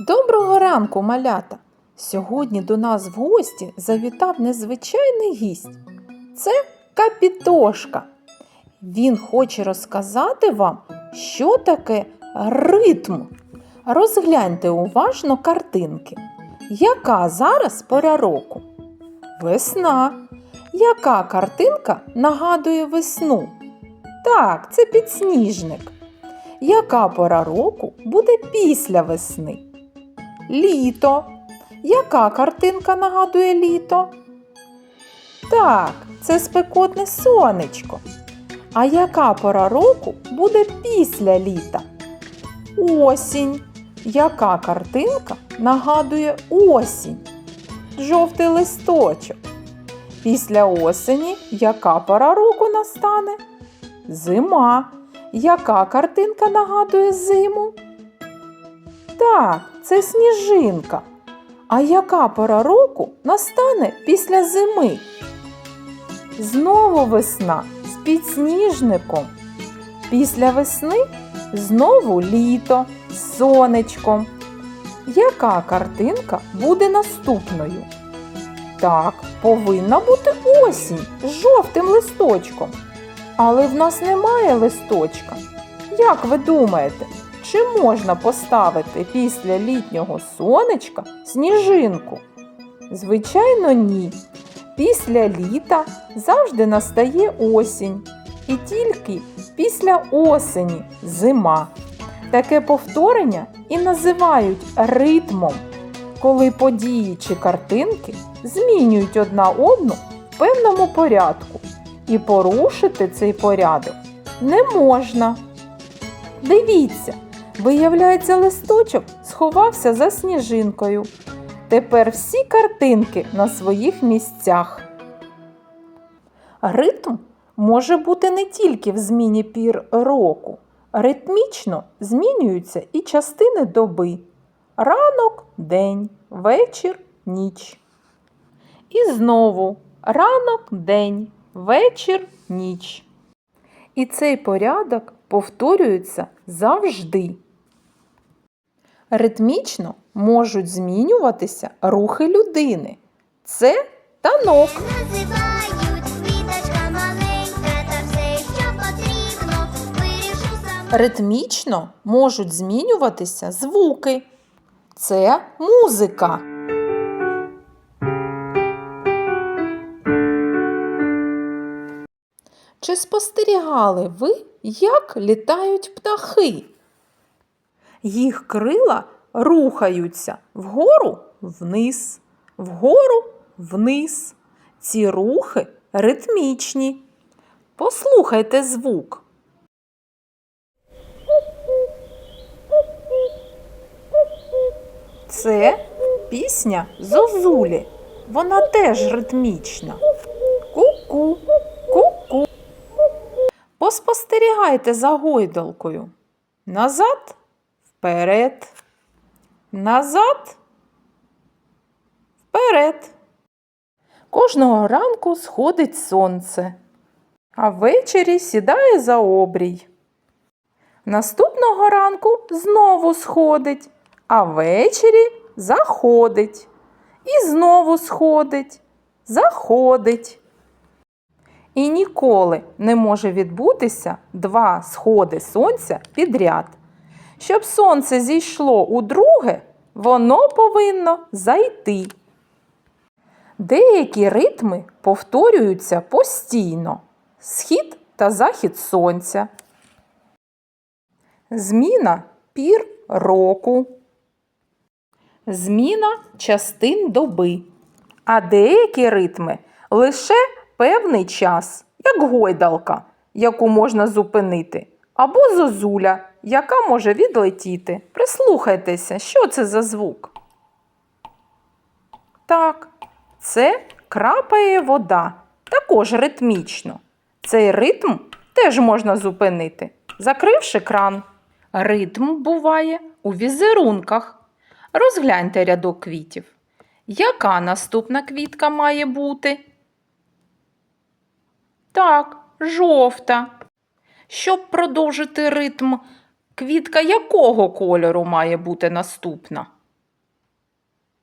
Доброго ранку, малята! Сьогодні до нас в гості завітав незвичайний гість. Це Капітошка. Він хоче розказати вам, що таке ритм. Розгляньте уважно картинки. Яка зараз пора року? Весна. Яка картинка нагадує весну? Так, це підсніжник. Яка пора року буде після весни? Літо. Яка картинка нагадує літо? Так, це спекотне сонечко. А яка пора року буде після літа? Осінь. Яка картинка нагадує осінь? Жовтий листочок. Після осені яка пора року настане? Зима. Яка картинка нагадує зиму? Так, це сніжинка. А яка пора року настане після зими? Знову весна з підсніжником. Після весни знову літо з сонечком. Яка картинка буде наступною? Так, повинна бути осінь з жовтим листочком. Але в нас немає листочка. Як ви думаєте, чи можна поставити після літнього сонечка сніжинку? Звичайно, ні. Після літа завжди настає осінь. І тільки після осені зима. Таке повторення і називають ритмом, коли події чи картинки змінюють одна одну в певному порядку. І порушити цей порядок не можна. Дивіться, виявляється, листочок сховався за сніжинкою. Тепер всі картинки на своїх місцях. Ритм може бути не тільки в зміні пір року. Ритмічно змінюються і частини доби. Ранок день, вечір ніч. І знову ранок день, вечір ніч. І цей порядок повторюється завжди. Ритмічно можуть змінюватися рухи людини. Це танок. Ритмічно можуть змінюватися звуки. Це музика. Чи спостерігали ви, як літають птахи? Їх крила рухаються вгору вниз, вгору вниз. Ці рухи ритмічні. Послухайте звук. Це пісня Зозулі. Вона теж ритмічна. Ку-ку, ку-ку. Поспостерігайте за гойдалкою. Назад, вперед. Назад, вперед. Кожного ранку сходить сонце, а ввечері сідає за обрій. Наступного ранку знову сходить, а ввечері заходить. І знову сходить, заходить. І ніколи не може відбутися два сходи сонця підряд. Щоб сонце зійшло у друге, воно повинно зайти. Деякі ритми повторюються постійно: схід та захід сонця. Зміна пір року. Зміна частин доби. А деякі ритми лише певний час, як гойдалка, яку можна зупинити, або зозуля, яка може відлетіти. Прислухайтеся, що це за звук. Так, це крапає вода, також ритмічно. Цей ритм теж можна зупинити, закривши кран. Ритм буває у візерунках. Розгляньте рядок квітів. Яка наступна квітка має бути? Так, жовта. Щоб продовжити ритм, квітка якого кольору має бути наступна?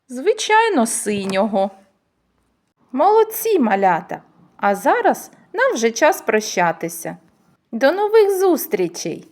Звичайно, синього. Молодці, малята! А зараз нам вже час прощатися. До нових зустрічей!